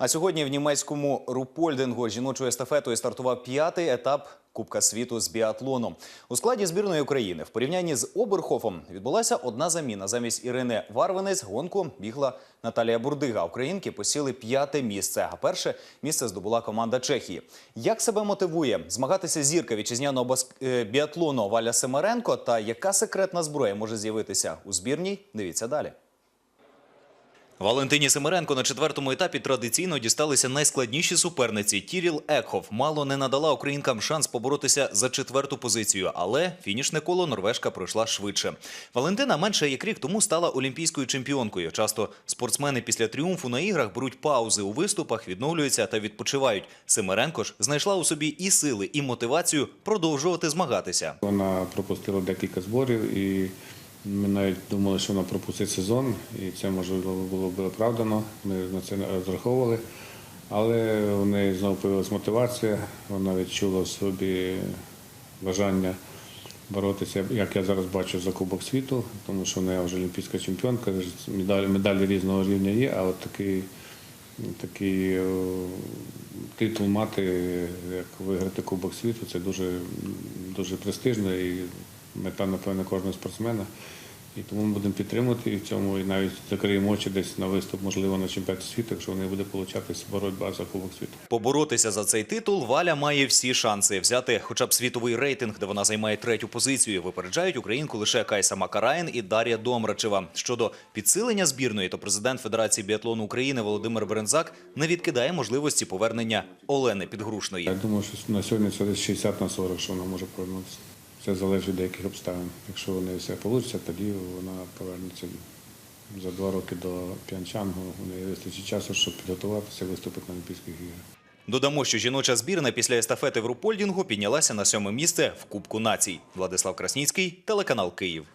А сьогодні в німецькому рупольдингу жіночою естафетою стартував п'ятий етап Кубка світу з біатлону. У складі збірної України в порівнянні з Оберхофом відбулася одна заміна. Замість Ірини Варвинець гонку бігла Наталія Бурдига. Українки посіли п'яте місце. А перше місце здобула команда Чехії. Як себе мотивує змагатися зірка вітчизняного е, біатлону Валя Семеренко та яка секретна зброя може з'явитися у збірній? Дивіться далі. Валентині Семеренко на четвертому етапі традиційно дісталися найскладніші суперниці. Тіріл Екхоф мало не надала українкам шанс поборотися за четверту позицію, але фінішне коло норвежка пройшла швидше. Валентина менше як рік тому стала олімпійською чемпіонкою. Часто спортсмени після тріумфу на іграх беруть паузи у виступах, відновлюються та відпочивають. Семеренко ж знайшла у собі і сили, і мотивацію продовжувати змагатися. Вона пропустила декілька зборів, і ми навіть думали, що вона пропустить сезон, і це можливо було б оправдано. Ми на це розраховували. Але у неї знову появилась мотивація, вона відчула в собі бажання боротися, як я зараз бачу, за Кубок світу, тому що вона вже олімпійська чемпіонка, медалі, медалі різного рівня є, а от такий, такий титул мати, як виграти Кубок світу, це дуже, дуже престижно і мета, напевно, кожного спортсмена. І тому ми будемо підтримувати і в цьому, і навіть закриємо очі десь на виступ, можливо, на чемпіонаті світу, якщо вони буде получатися боротьба за Кубок світу. Поборотися за цей титул Валя має всі шанси взяти хоча б світовий рейтинг, де вона займає третю позицію. Випереджають українку лише Кайса Макараїн і Дар'я Домрачева. Щодо підсилення збірної, то президент Федерації біатлону України Володимир Берензак не відкидає можливості повернення Олени Підгрушної. Я думаю, що на сьогодні це десь 60 на 40, що вона може повернутися. Це залежить від деяких обставин. Якщо неї все вийде, тоді вона повернеться за два роки до П'янчангу. У неї вистачить часу, щоб підготуватися, виступити на Олімпійських іграх. Додамо, що жіноча збірна після естафети в рупольдінгу піднялася на сьоме місце в Кубку націй. Владислав Красніцький, телеканал Київ.